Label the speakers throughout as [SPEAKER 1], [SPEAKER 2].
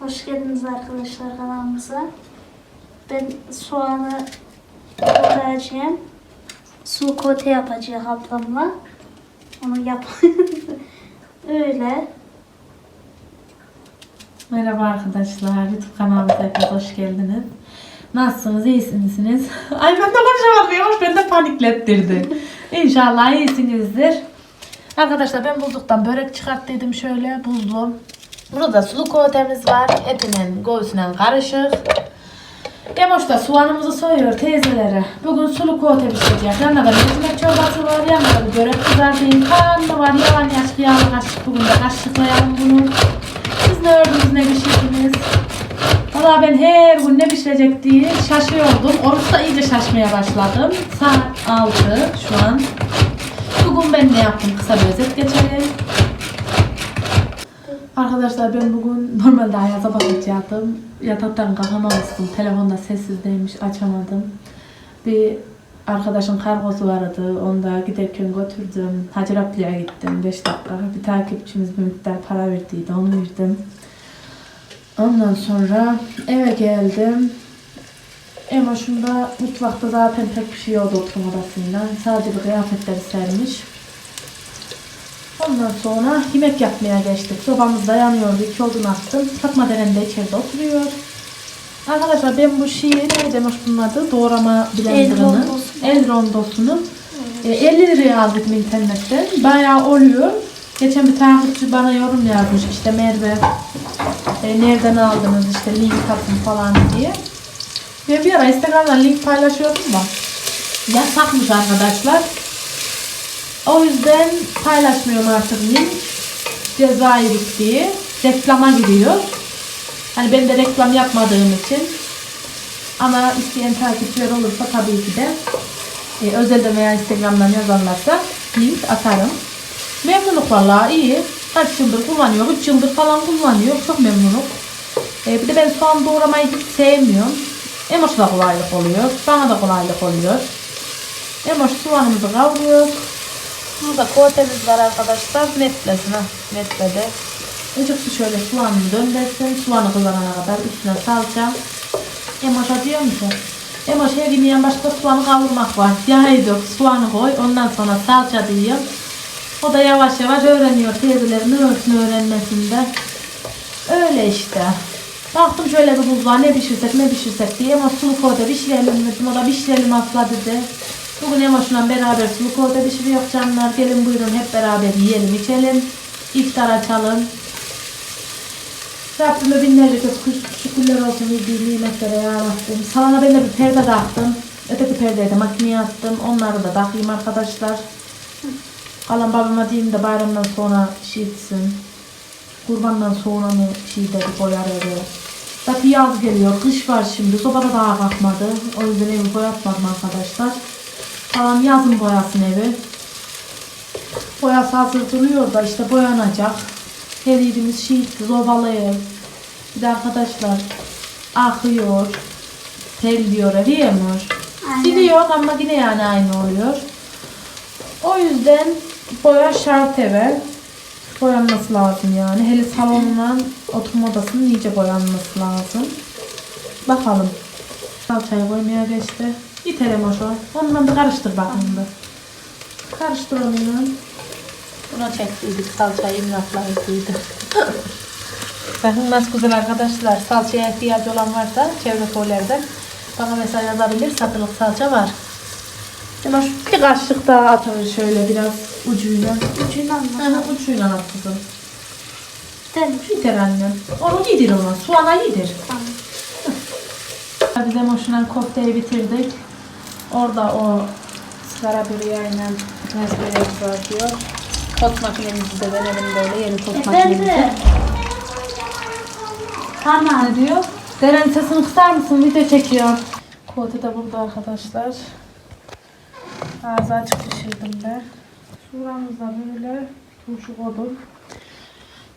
[SPEAKER 1] Hoş geldiniz arkadaşlar kanalımıza. Ben soğanı koyacağım. Su kote yapacağım ablamla. Onu yap. Öyle.
[SPEAKER 2] Merhaba arkadaşlar, YouTube kanalımıza hepiniz hoş geldiniz. Nasılsınız, iyisiniz? Ay ben de konuşamadım, yavaş beni de paniklettirdi. İnşallah iyisinizdir. Arkadaşlar ben buzluktan börek çıkarttıydım şöyle, buzluğum. Burada sulu kootemiz var, etinin göğsünden karışık. Emoş da soğanımızı soyuyor teyzelere. Bugün sulu kote pişireceğiz. Yanında da mercimek çorbası var, yanında da börek kızartayım. Kan var, yavan yaş yağlı kaşık. Bugün de kaşıklayalım bunu. Siz ne ördünüz ne pişirdiniz? Valla ben her gün ne pişirecek diye şaşıyordum. Oruçta iyice şaşmaya başladım. Saat 6 şu an. Bugün ben ne yaptım kısa bir özet geçelim. Arkadaşlar ben bugün normalde Ayaz'a bakacaktım. Yataktan kalkamamıştım. Telefonda sessizdeymiş açamadım. Bir arkadaşın kargosu vardı. Onu da giderken götürdüm. Hacer Ablı'ya gittim 5 dakika. Bir takipçimiz bir miktar para verdiydi. Onu verdim. Ondan sonra eve geldim. Emoş'unda mutfakta zaten pek bir şey yoktu oturma odasında. Sadece bir kıyafetleri sermiş. Ondan sonra yemek yapmaya geçtik. Sobamız da yanıyordu. İki odun attım. Fatma Deren de içeride oturuyor. Arkadaşlar ben bu şeyi ne demiş bunun adı? Doğrama blenderını. El rondosunu. E, 50 liraya aldık internetten. Bayağı oluyor. Geçen bir takipçi bana yorum yazmış işte Merve e, nereden aldınız işte link atın falan diye. Ben bir ara Instagram'dan link paylaşıyordum da yasakmış arkadaşlar. O yüzden paylaşmıyorum artık link. Ceza yedik diye. Reklama giriyor. Hani ben de reklam yapmadığım için. Ama isteyen takipçiler olursa tabii ki de e, özelden veya Instagram'dan yazarlarsa link atarım. Memnunum vallahi iyi. Kaç yıldır kullanıyor, 3 yıldır falan kullanıyor. Çok memnunum. E, bir de ben soğan doğramayı hiç sevmiyorum. Emoş da kolaylık oluyor. Bana da kolaylık oluyor. Emoş soğanımızı kavuruyor. Burada koatemiz var arkadaşlar. Netlesin ha. Netledi. Azıcık şöyle soğanını döndürsün. Soğanı kızarana kadar üstüne salça. Emoş'a diyor musun? Emoş her yemeğin başka soğanı kavurmak var. Yağı dök, soğanı koy. Ondan sonra salça diyor. O da yavaş yavaş öğreniyor teyzelerin öğretini öğrenmesinde. Öyle işte. Baktım şöyle bir buzluğa ne pişirsek ne pişirsek diye ama sulu koyda pişirelim dedim. O da pişirelim asla dedi. Bugün Emoş'la beraber sulu koyda pişiriyor canlar. Gelin buyurun hep beraber yiyelim içelim. İftar açalım. Rabbime binlerce kez şükürler olsun verdiği nimetlere ya Rabbim. Salona ben de bir perde taktım. Öteki perdeyi de makineye attım. Onları da takayım arkadaşlar. Kalan babama diyeyim de bayramdan sonra şey etsin. Kurbandan sonra mı şey dedi boyar evi. Zaten yaz geliyor, kış var şimdi. Sobada daha kalkmadı. O yüzden evi boyatmadım arkadaşlar. Kalan yazın boyasın evi. Boyası hazır duruyor da işte boyanacak. Her yerimiz şiitti, zobalı ev. Bir de arkadaşlar akıyor, terliyor, eriyemiyor. Siliyor ama yine yani aynı oluyor. O yüzden boya şart eve. Boyanması lazım yani. Hele salonla oturma odasının iyice boyanması lazım. Bakalım. Salçayı koymaya geçti. İtelim o şu. Ondan bir karıştır bakayım da. Karıştır onunla. Buna çektiydik salçayı imlatlarıydı. Bakın nasıl güzel arkadaşlar. Salçaya ihtiyacı olan varsa çevre koylardan bana mesaj yazabilir. Satılık salça var. Ama şu bir kaşık daha atalım şöyle biraz ucuyla.
[SPEAKER 1] Ucuyla mı?
[SPEAKER 2] Aha, ucuyla at kızım.
[SPEAKER 1] Gidelim.
[SPEAKER 2] Yeter annem. Onu yedir ona. Soğana yedir.
[SPEAKER 1] Tamam.
[SPEAKER 2] Biz emoşundan kofteyi bitirdik. Orada o sigara böreğiyle nezbere çıkartıyor. Tost makinemizi de verelim böyle yeni tost makinemizi.
[SPEAKER 1] Tamam.
[SPEAKER 2] Ne diyor? Deren sesini kısar mısın? Video çekiyor. Kote de burada arkadaşlar. Ağzı açık pişirdim ben. Şuramızda böyle turşu koydum.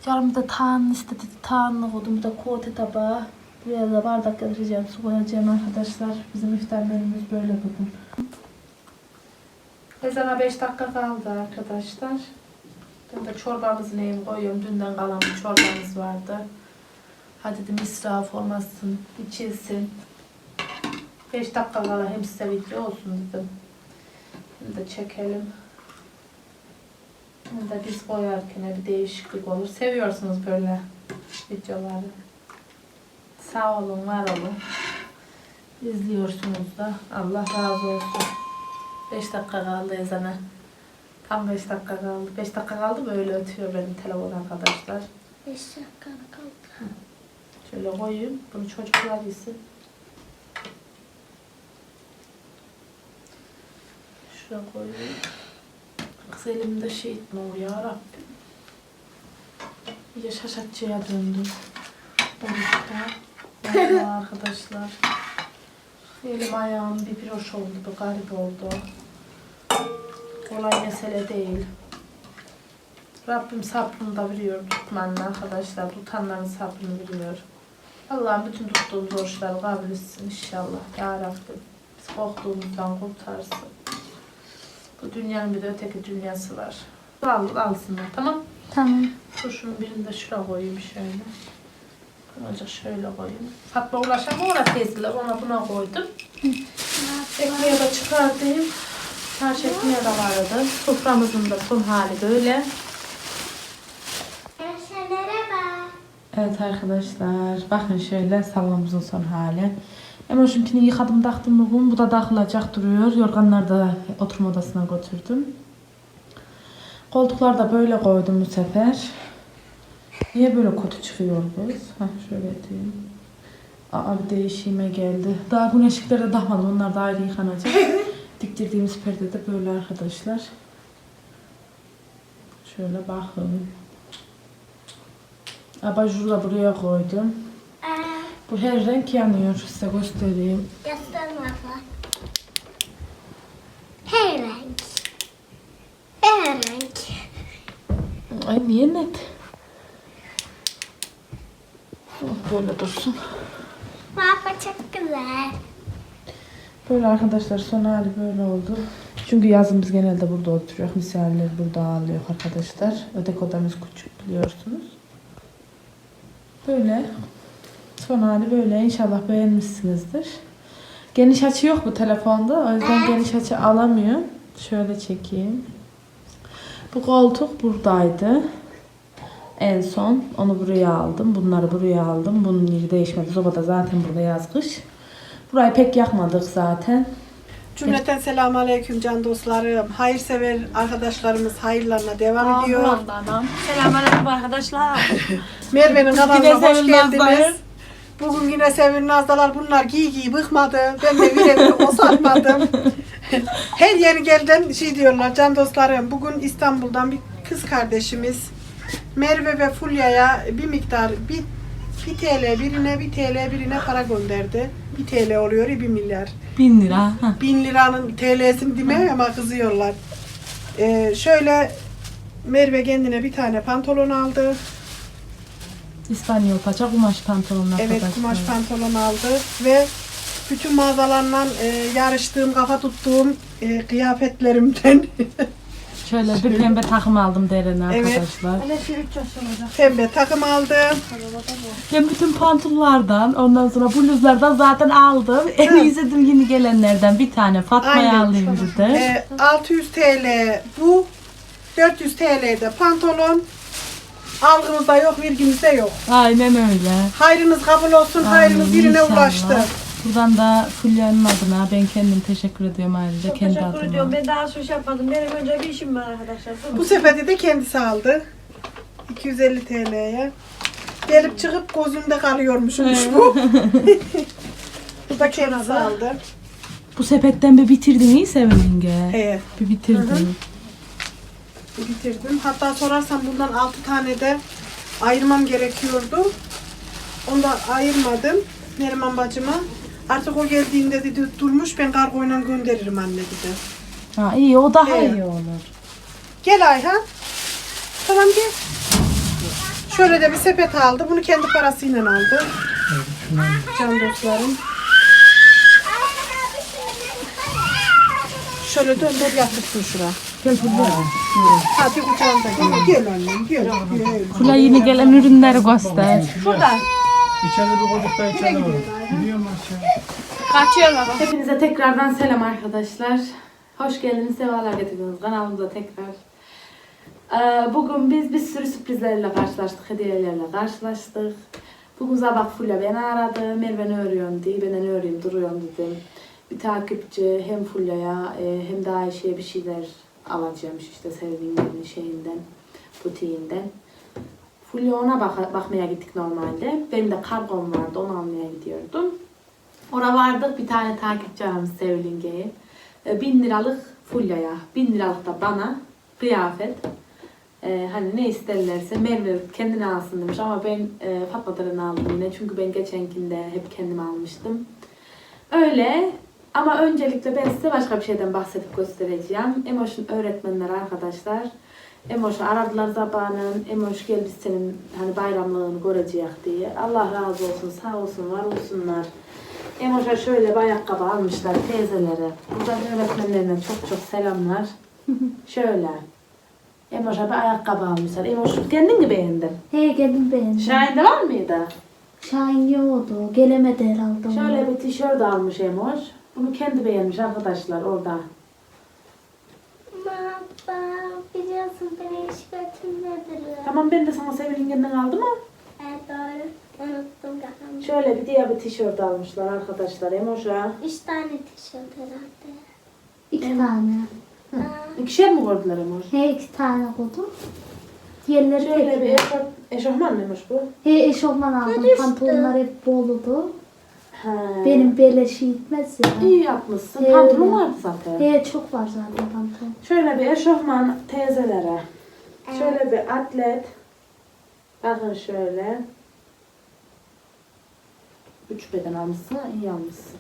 [SPEAKER 2] Yarım da tağın istedi. Tağını koydum. Bir de kote tabağı. Buraya da bardak getireceğim. Su koyacağım arkadaşlar. Bizim iftar menümüz böyle bugün. Ezana 5 dakika kaldı arkadaşlar. Ben de çorbamızı neyim koyuyorum. Dünden kalan bir çorbamız vardı. Hadi dedim israf olmasın, içilsin. 5 dakika kala hem size video olsun dedim. Bunu da çekelim. Bunu da biz koyarken bir değişiklik olur. Seviyorsunuz böyle videoları. Sağ olun, var olun. İzliyorsunuz da. Allah razı olsun. 5 dakika kaldı ezana. Tam 5 dakika kaldı. 5 dakika kaldı böyle ötüyor benim telefon arkadaşlar.
[SPEAKER 1] 5 dakika kaldı.
[SPEAKER 2] Şöyle koyayım. Bunu çocuklar yesin. Şuraya koyayım. Kız elimde şey etmiyor ya Rabbim. İyice şaşatçıya döndüm. Oruçta. Vallahi arkadaşlar. Elim ayağım bir hoş oldu. Bir garip oldu. Kolay mesele değil. Rabbim sabrını da veriyor tutmanın arkadaşlar. Tutanların sabrını veriyor. Allah'ım bütün tuttuğumuz oruçları kabul etsin inşallah. Ya Rabbim. Biz korktuğumuzdan kurtarsın. Bu dünyanın bir de öteki dünyası var. Al, alsınlar tamam.
[SPEAKER 1] Tamam.
[SPEAKER 2] Dur şunun birini de şuraya koyayım şöyle. Azıcık şöyle koyayım. Fatma ulaşan ona teyzeler ona buna koydum. Ekmeği de çıkartayım. Çarşı ekmeği de vardı. Soframızın da son hali böyle. Evet arkadaşlar bakın şöyle salonumuzun son hali. Emoşunkini yıkadım taktım bugün. Bu da takılacak duruyor. Yorganları da oturma odasına götürdüm. Koltukları da böyle koydum bu sefer. Niye böyle kötü çıkıyor bu? Hah şöyle diyeyim. Aa bir değişime geldi. Daha güneşlikleri de takmadım. Onlar da ayrı yıkanacak. Diktirdiğimiz perde de böyle arkadaşlar. Şöyle bakın. Abajuru da buraya koydum.
[SPEAKER 1] Ee,
[SPEAKER 2] Bu her renk yanıyor. Size göstereyim.
[SPEAKER 1] Her renk. Her renk.
[SPEAKER 2] Ay niye net? Böyle dursun.
[SPEAKER 1] Baba çok güzel.
[SPEAKER 2] Böyle arkadaşlar son hali böyle oldu. Çünkü yazın biz genelde burada oturuyoruz. Misafirler burada ağırlıyor arkadaşlar. Öteki odamız küçük biliyorsunuz. Böyle. Son hali böyle. İnşallah beğenmişsinizdir. Geniş açı yok bu telefonda. O yüzden geniş açı alamıyor. Şöyle çekeyim. Bu koltuk buradaydı. En son onu buraya aldım. Bunları buraya aldım. Bunun yeri değişmedi. Sobada zaten burada yaz kış. Burayı pek yakmadık zaten.
[SPEAKER 3] Cümleten selamun aleyküm can dostlarım. Hayırsever arkadaşlarımız hayırlarına devam ediyor.
[SPEAKER 4] Selamünaleyküm arkadaşlar.
[SPEAKER 3] Merve'nin kanalına hoş geldiniz. Bugün yine Sevil Nazlılar bunlar giy giy bıkmadı. Ben de bile o satmadım. Her yeni gelden şey diyorlar can dostlarım. Bugün İstanbul'dan bir kız kardeşimiz Merve ve Fulya'ya bir miktar bir, bir TL birine bir TL birine para gönderdi. Bir TL oluyor bir milyar.
[SPEAKER 2] Bin lira. Hah.
[SPEAKER 3] bin liranın TL'sini demiyor ama kızıyorlar. Ee, şöyle Merve kendine bir tane pantolon aldı.
[SPEAKER 2] İspanyol paça kumaş pantolonlar
[SPEAKER 3] Evet
[SPEAKER 2] arkadaşlar.
[SPEAKER 3] kumaş pantolon aldı ve bütün mağazalarla e, yarıştığım, kafa tuttuğum e, kıyafetlerimden
[SPEAKER 2] Şöyle bir pembe takım aldım Deren
[SPEAKER 3] Evet.
[SPEAKER 2] arkadaşlar.
[SPEAKER 3] pembe takım aldı.
[SPEAKER 2] Ben bütün pantolonlardan ondan sonra bluzlardan zaten aldım. En iyisi dedim yeni gelenlerden bir tane Fatma'ya
[SPEAKER 3] Aynen.
[SPEAKER 2] alayım dedi.
[SPEAKER 3] E, 600 TL bu, 400 TL de pantolon. Algımızda yok, virgimizde yok.
[SPEAKER 2] Aynen öyle.
[SPEAKER 3] Hayrınız kabul olsun, hayrınız
[SPEAKER 2] Amin,
[SPEAKER 3] birine
[SPEAKER 2] inşallah.
[SPEAKER 3] ulaştı.
[SPEAKER 2] Buradan da Fulya'nın adına ben kendim teşekkür ediyorum ayrıca
[SPEAKER 4] Çok
[SPEAKER 2] kendi
[SPEAKER 4] teşekkür
[SPEAKER 2] adıma.
[SPEAKER 4] ediyorum. Ben daha suş yapmadım. Benim önce bir işim var arkadaşlar.
[SPEAKER 3] Bu sepeti de kendisi aldı. 250 TL'ye. Gelip çıkıp gözümde kalıyormuşmuş bu. bu da kendisi aldı.
[SPEAKER 2] Bu sepetten bir bitirdin iyi Sevelinge.
[SPEAKER 3] Evet,
[SPEAKER 2] Bir bitirdin.
[SPEAKER 3] bitirdim. Hatta sorarsan bundan 6 tane de ayırmam gerekiyordu. Onu da ayırmadım Neriman bacıma. Artık o geldiğinde dedi durmuş ben kargoyla gönderirim anne dedi.
[SPEAKER 2] Ha iyi o daha
[SPEAKER 3] Evet.
[SPEAKER 2] iyi olur.
[SPEAKER 3] Gel Ayhan. Tamam gel. Şöyle de bir sepet aldı. Bunu kendi parasıyla aldı. Can dostlarım. Şöyle döndür yatırsın şura.
[SPEAKER 2] Gel Fulya.
[SPEAKER 3] Hadi kucağında gel. Gel annem gel. gel.
[SPEAKER 2] Fulya yeni gelen ürünleri göster.
[SPEAKER 4] Şurada.
[SPEAKER 5] İçeride bir koltukta içeride var. Gidiyorum aşağı.
[SPEAKER 4] Kaçıyor baba.
[SPEAKER 2] Hepinize tekrardan selam arkadaşlar. Hoş geldiniz, sevalar getirdiniz kanalımıza tekrar. Ee, Bugün biz bir sürü sürprizlerle karşılaştık, hediyelerle karşılaştık. Bugün sabah Fulya beni aradı, Merve ne örüyorsun diye, ben ne öreyim duruyorum dedim. Bir takipçi hem Fulya'ya e, hem de Ayşe'ye bir şeyler alacakmış işte sevdiğimlerin şeyinden, butiğinden. Fulya ona bak bakmaya gittik normalde. Benim de kargom vardı, onu almaya gidiyordum. Oraya vardık bir tane takipçi aramış Sevlinge'yi. E, bin liralık Fulya'ya, bin liralık da bana kıyafet. E, hani ne isterlerse Merve kendine alsın demiş ama ben e, Fatma'dan aldım yine çünkü ben geçenkinde hep kendim almıştım. Öyle ama öncelikle ben size başka bir şeyden bahsedip göstereceğim. Emoş'un öğretmenleri arkadaşlar. Emoş'u aradılar zabanın. Emoş gel biz senin hani bayramlığını göreceğiz diye. Allah razı olsun sağ olsun var olsunlar. Emoş'a şöyle bir ayakkabı almışlar teyzelere. Buradan öğretmenlerine çok çok selamlar. şöyle. Emoş'a bir ayakkabı almışlar. Emoş kendin mi beğendin?
[SPEAKER 6] He gelin beğendim.
[SPEAKER 2] Şahin'de var mıydı?
[SPEAKER 6] Şahin yoktu. Gelemedi herhalde.
[SPEAKER 2] Şöyle bir tişört almış Emoş. Bunu kendi beğenmiş arkadaşlar orada.
[SPEAKER 1] Baba biliyorsun beni hiç götürmediler.
[SPEAKER 2] Tamam ben de sana Sevilingen'den aldım ama
[SPEAKER 1] Evet doğru. Unuttum galiba.
[SPEAKER 2] şöyle bir diğer bir tişört almışlar arkadaşlar Emoş'a.
[SPEAKER 1] Üç tane tişört herhalde.
[SPEAKER 6] İki tane.
[SPEAKER 1] Aa,
[SPEAKER 2] İkişer mi gördüler Emoş?
[SPEAKER 6] He iki tane koydum. Diğerleri
[SPEAKER 2] Şöyle bir
[SPEAKER 6] tek.
[SPEAKER 2] eşofman, eşofman mıymış bu?
[SPEAKER 6] He eşofman aldım.
[SPEAKER 1] düştü.
[SPEAKER 6] Pantolonlar hep boludu.
[SPEAKER 2] He.
[SPEAKER 6] Benim beleşi gitmez ya.
[SPEAKER 2] İyi yapmışsın.
[SPEAKER 6] He,
[SPEAKER 2] Pantolon vardı zaten.
[SPEAKER 6] He çok var zaten pantolon.
[SPEAKER 2] Şöyle bir eşofman teyzelere. Şöyle bir atlet. Bakın şöyle. Üç beden almışsın, iyi almışsın.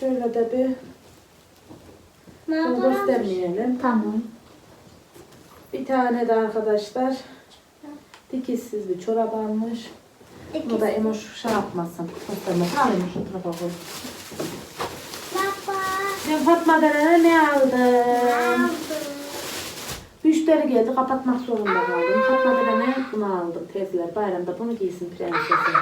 [SPEAKER 2] Şöyle de bir
[SPEAKER 1] ne
[SPEAKER 2] bunu göstermeyelim.
[SPEAKER 6] Tamam.
[SPEAKER 2] Bir tane de arkadaşlar dikişsiz bir çorap almış. Bu da Emoş şey yapmasın. Göstermesin. Al Emoş o tarafa koy.
[SPEAKER 1] Baba.
[SPEAKER 2] Ben Fatma Deren'e ne aldım?
[SPEAKER 1] Aldım.
[SPEAKER 2] Müşteri geldi kapatmak zorunda kaldım. Fatma Deren'e bunu aldım. Teyzeler bayramda bunu giysin prensesi.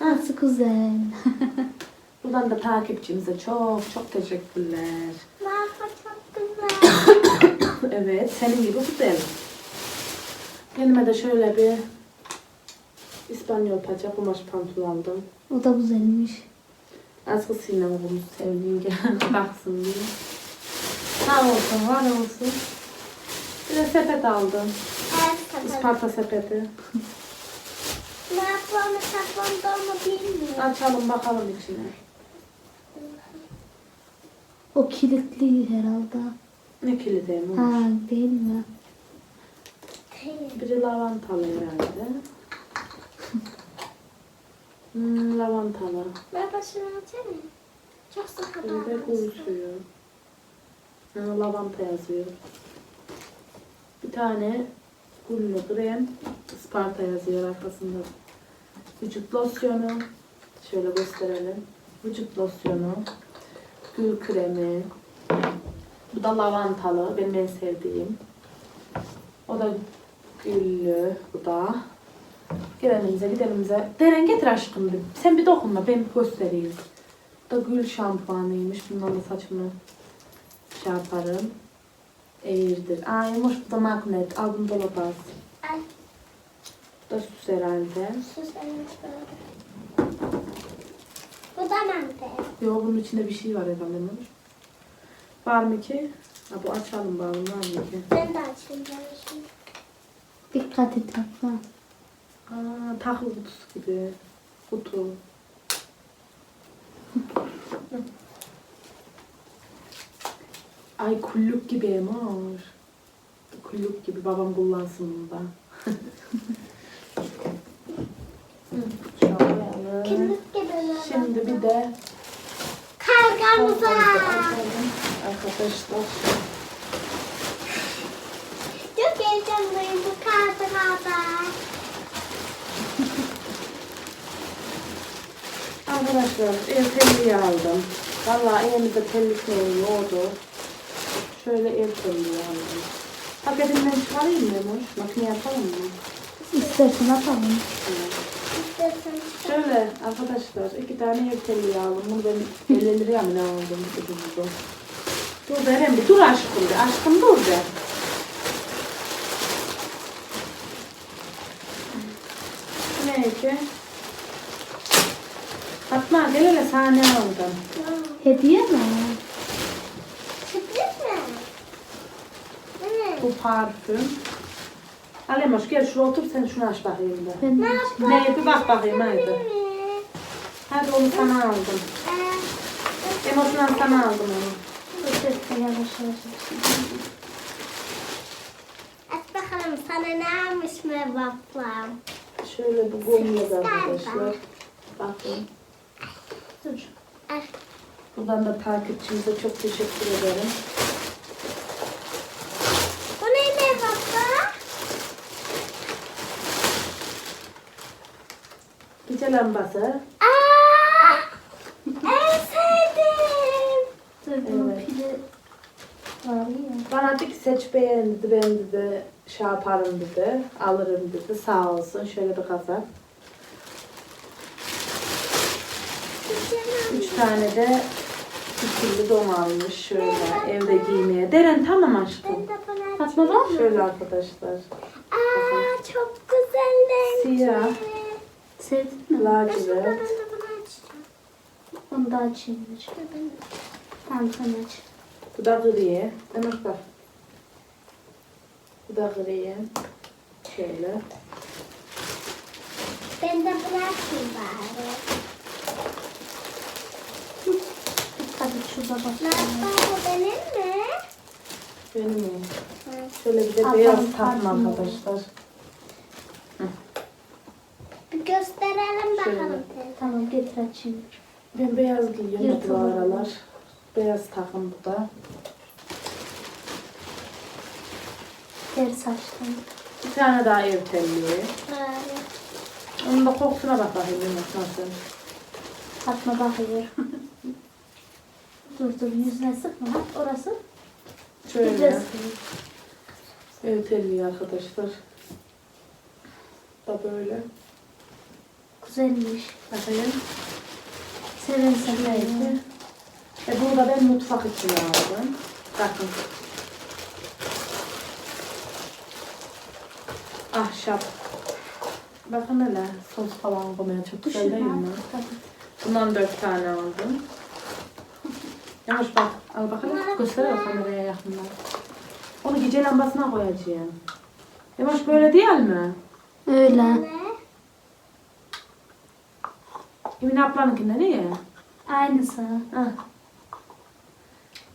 [SPEAKER 6] Nasıl güzel.
[SPEAKER 2] Buradan da takipçimize çok çok teşekkürler.
[SPEAKER 1] Baba çok güzel.
[SPEAKER 2] Evet senin gibi güzel. Kendime de şöyle bir İspanyol paça kumaş pantolon aldım.
[SPEAKER 6] O da güzelmiş.
[SPEAKER 2] Askısıyla bunu sevdiğim gelen baksın diye. Sağ olsun, var olsun. Bir de sepet aldım.
[SPEAKER 1] Evet.
[SPEAKER 2] Isparta sepeti.
[SPEAKER 1] Ne yapalım saklandığımı bilmiyorum.
[SPEAKER 2] Açalım bakalım içine.
[SPEAKER 6] O kilitli herhalde.
[SPEAKER 2] Ne kilideyim
[SPEAKER 6] Ha
[SPEAKER 2] olmuş.
[SPEAKER 6] değil mi?
[SPEAKER 2] Biri lavantalı herhalde. Hmm, lavantalı.
[SPEAKER 1] Baba şunu açsana. Çok sıkı davranmışsın.
[SPEAKER 2] gül suyu. Ha, lavanta yazıyor. Bir tane güllü krem. Isparta yazıyor arkasında. Vücut losyonu. Şöyle gösterelim. Vücut losyonu. Gül kremi. Bu da lavantalı. Benim en sevdiğim. O da güllü. Bu da. Gelenimize gidenimize. Deren getir aşkım. bir. Sen bir dokunma. Ben göstereyim. Bu da gül şampuanıymış. Bundan da saçımı şey yaparım. Eğirdir. Ay hoş bu da magnet. Al bunu dolaba as.
[SPEAKER 1] Ay
[SPEAKER 2] Bu da süs herhalde.
[SPEAKER 1] böyle. Bu da nerede?
[SPEAKER 2] Yo bunun içinde bir şey var herhalde. Var mı ki? Ha bu açalım bakalım var mı ki?
[SPEAKER 1] Ben de açayım.
[SPEAKER 6] Dikkat et yapma.
[SPEAKER 2] Aa, tahıl kutusu gibi. Kutu. Ay kulluk gibi Emor. Kulluk gibi babam kullansın bunu da.
[SPEAKER 1] Gibi.
[SPEAKER 2] Şimdi bir de
[SPEAKER 1] Kargamıza.
[SPEAKER 2] açalım arkadaşlar.
[SPEAKER 1] Çok heyecanlıyım bu kartlarda.
[SPEAKER 2] Arkadaşlar ev telliği aldım. Vallahi evimizde tellik yoğurdu. Şöyle ev telliği aldım. Paketinden çıkarayım mı Emoş? Makine yapalım mı?
[SPEAKER 6] İstersen atalım.
[SPEAKER 2] Evet.
[SPEAKER 1] İstersen
[SPEAKER 2] de arkadaşlar iki tane ev telli aldım. Bunu ben 50 liraya mı ne aldım? Ucuzdu. Dur Eren bir dur aşkım de. Aşkım dur de. Neydi? Fatma gel hele sana ne aldım?
[SPEAKER 6] Hediye mi?
[SPEAKER 1] Sürpriz mi?
[SPEAKER 2] Bu parfüm. Alemoş gel şuraya otur sen şunu aç bakayım da.
[SPEAKER 6] Ben de
[SPEAKER 2] Ne bir bak bakayım hadi. Hadi onu sana aldım. Emoşundan sana aldım onu.
[SPEAKER 6] Özellikle yavaş yavaş.
[SPEAKER 1] Aç bakalım sana ne almış mı babam?
[SPEAKER 2] Şöyle bu gomuz arkadaşlar. Bakın.
[SPEAKER 6] Dur.
[SPEAKER 1] Aç.
[SPEAKER 2] Buradan da takipçimize çok teşekkür ederim.
[SPEAKER 1] Bu ne baba?
[SPEAKER 2] Gece lambası.
[SPEAKER 1] Aa! En.
[SPEAKER 6] Dur bunun
[SPEAKER 2] Evet.
[SPEAKER 6] pili var ya.
[SPEAKER 2] Bana dedi ki seç beğen dedi. Ben dedi şey yaparım dedi. Alırım dedi. Sağ olsun. Şöyle bir kazak. Üç tane de ikili don almış şöyle evde giymeye. Deren tamam aşkım.
[SPEAKER 6] Fatma var mı?
[SPEAKER 2] Şöyle arkadaşlar.
[SPEAKER 1] Aa çok güzel renk.
[SPEAKER 2] Siyah,
[SPEAKER 6] Sevdin mi?
[SPEAKER 2] Lacivert.
[SPEAKER 6] Onu da açayım. dur. Tamam sen aç.
[SPEAKER 2] Bu da gri. Demek bak. Bu da gri. Şöyle.
[SPEAKER 1] Ben de bunu açayım bari.
[SPEAKER 6] Dikkat et şurada bak.
[SPEAKER 1] Nasıl bu benim mi?
[SPEAKER 2] Benim iyi. Şöyle bir de
[SPEAKER 6] Ablamın
[SPEAKER 2] beyaz
[SPEAKER 6] parfümü.
[SPEAKER 2] arkadaşlar.
[SPEAKER 1] Bir gösterelim bakalım.
[SPEAKER 6] Tamam getir açayım.
[SPEAKER 2] Ben beyaz giyiyorum bu aralar. Beyaz takım bu da.
[SPEAKER 6] Ters açtım.
[SPEAKER 2] Bir tane daha ev telliği.
[SPEAKER 1] Böyle.
[SPEAKER 2] Onun da kokusuna bak bakayım nasıl.
[SPEAKER 6] Fatma bakıyor. Dur dur yüzüne sıkma. Orası.
[SPEAKER 2] Şöyle.
[SPEAKER 6] Güzel.
[SPEAKER 2] Ev telliği arkadaşlar. Da böyle.
[SPEAKER 6] Güzelmiş.
[SPEAKER 2] Bakayım.
[SPEAKER 6] Seven.
[SPEAKER 2] Neyse. E burada ben mutfak için aldım. Bakın. Ahşap. Bakın hele sos falan koymaya çok güzel değil mi? Bundan dört tane aldım. Yavaş bak. Al bakalım. Göster kameraya yakından. Onu gece lambasına koyacağım. Yavaş böyle değil mi?
[SPEAKER 6] Öyle.
[SPEAKER 1] Ne?
[SPEAKER 2] Emin ablanınkinde ne?
[SPEAKER 6] Aynısı.
[SPEAKER 2] Ah.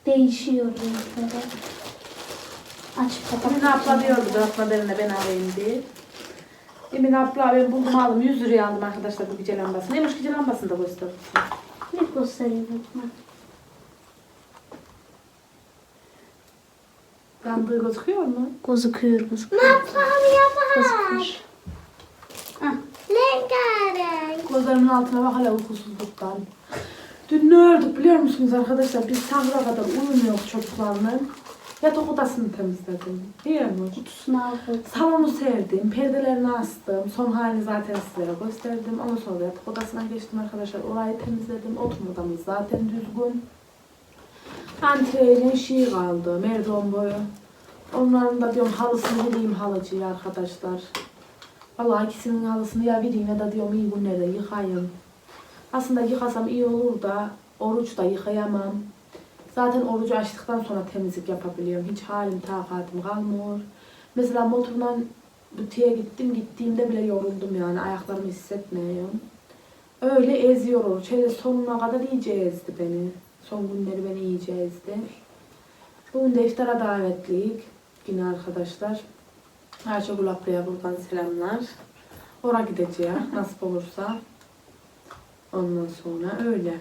[SPEAKER 6] Değişiyor renkleri. Açıp kapat.
[SPEAKER 2] Emin abla diyordu bırakma derine ben alayım diye. Emin abla ben buldum aldım 100 liraya aldım arkadaşlar bu gece lambasını. Neymiş gece lambasını da göster.
[SPEAKER 6] Ne göstereyim?
[SPEAKER 2] Yandığı gözüküyor mu?
[SPEAKER 6] Gözüküyor gözüküyor.
[SPEAKER 1] Masamya.
[SPEAKER 6] Ah,
[SPEAKER 1] Rengarenk.
[SPEAKER 2] Gözlerimin altına bak hala uykusuzluktan. Dün ne ördük biliyor musunuz arkadaşlar? Biz sahura kadar uyumuyoruz çocuklarla. Yatak odasını temizledim. Değil mi?
[SPEAKER 6] kutusunu aldım.
[SPEAKER 2] Salonu serdim, perdelerini astım. Son halini zaten sizlere gösterdim. Ondan sonra yatak odasına geçtim arkadaşlar. Orayı temizledim. Oturma odamız zaten düzgün. Antreyle şey kaldı, merdiven boyu. Onların da diyorum halısını vereyim halıcıya arkadaşlar. Vallahi ikisinin halısını ya vereyim ya da diyorum iyi günlerde yıkayayım. Aslında yıkasam iyi olur da oruç da yıkayamam. Zaten orucu açtıktan sonra temizlik yapabiliyorum. Hiç halim takatim kalmıyor. Mesela motorla butiğe gittim. Gittiğimde bile yoruldum yani. Ayaklarımı hissetmiyorum. Öyle eziyor oruç. Hele sonuna kadar iyice ezdi beni. Son günleri beni iyice ezdi. Bugün de iftara davetliyik. Yine arkadaşlar. Ayşegül ablaya buradan selamlar. Oraya gideceğim nasip olursa. Ondan sonra öyle.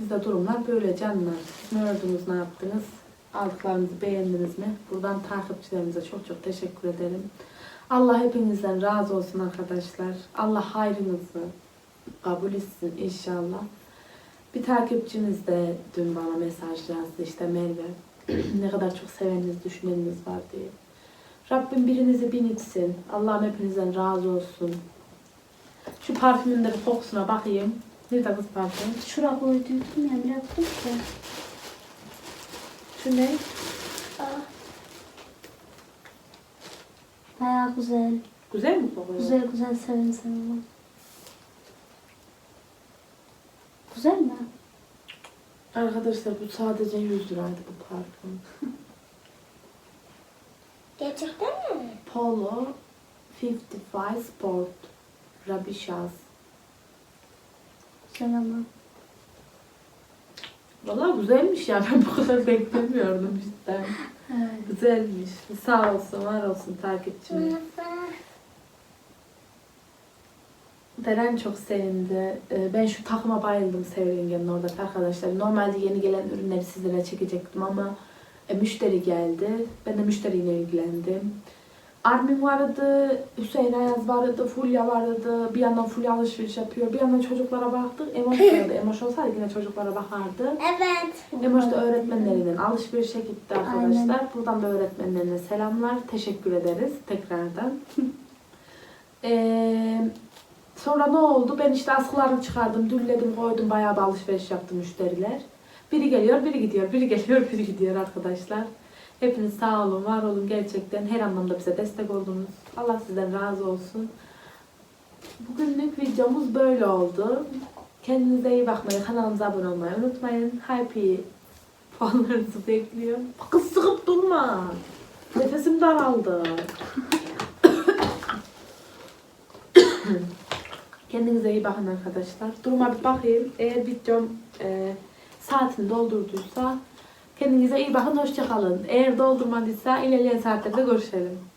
[SPEAKER 2] Bizde durumlar böyle canlar. Ne ördünüz, ne yaptınız? Aldıklarınızı beğendiniz mi? Buradan takipçilerimize çok çok teşekkür ederim. Allah hepinizden razı olsun arkadaşlar. Allah hayrınızı kabul etsin inşallah. Bir takipçimiz de dün bana mesaj yazdı işte Merve. ne kadar çok seveniniz, düşüneniniz var diye. Rabbim birinizi bin etsin. Allah'ım hepinizden razı olsun. Şu parfümün de bir kokusuna bakayım. Nerede kız parfüm?
[SPEAKER 6] Şuraya koyduydum ya ne yaptım ki?
[SPEAKER 2] Şu ne?
[SPEAKER 6] Baya güzel.
[SPEAKER 2] Güzel mi kokuyor?
[SPEAKER 6] Güzel güzel sevin sevin. Güzel mi?
[SPEAKER 2] Arkadaşlar bu sadece 100 liraydı bu parfüm.
[SPEAKER 1] Gerçekten mi?
[SPEAKER 2] Polo 55 Sport Rabishaz.
[SPEAKER 6] Güzel ama.
[SPEAKER 2] Valla güzelmiş ya ben bu kadar beklemiyordum cidden.
[SPEAKER 6] Evet.
[SPEAKER 2] Güzelmiş. Sağ olsun var olsun takipçimiz. Deren çok sevindi. Ee, Ben şu takıma bayıldım Sevrengen'in oradaki arkadaşlar. Normalde yeni gelen ürünleri sizlere çekecektim ama e, müşteri geldi. Ben de müşteriyle ilgilendim. Armin vardı, Hüseyin Ayaz vardı, Fulya vardı. Bir yandan Fulya alışveriş yapıyor. Bir yandan çocuklara baktık. Emoş vardı. Emoş olsaydı yine çocuklara bakardı.
[SPEAKER 1] Evet.
[SPEAKER 2] Emoş da öğretmenlerinden alışverişe gitti arkadaşlar. Buradan da öğretmenlerine selamlar. Teşekkür ederiz tekrardan. Eee sonra ne oldu? Ben işte askılarımı çıkardım, dülledim, koydum. Bayağı bir alışveriş yaptı müşteriler. Biri geliyor, biri gidiyor. Biri geliyor, biri gidiyor arkadaşlar. Hepiniz sağ olun, var olun. Gerçekten her anlamda bize destek oldunuz. Allah sizden razı olsun. Bugünlük videomuz böyle oldu. Kendinize iyi bakmayı, kanalımıza abone olmayı unutmayın. Happy puanlarınızı bekliyorum. Kız sıkıp durma. Nefesim daraldı. Kendinize iyi bakın arkadaşlar. Duruma bir bakayım. Eğer videom e, saatini doldurduysa kendinize iyi bakın. Hoşçakalın. Eğer doldurmadıysa ilerleyen saatlerde görüşelim.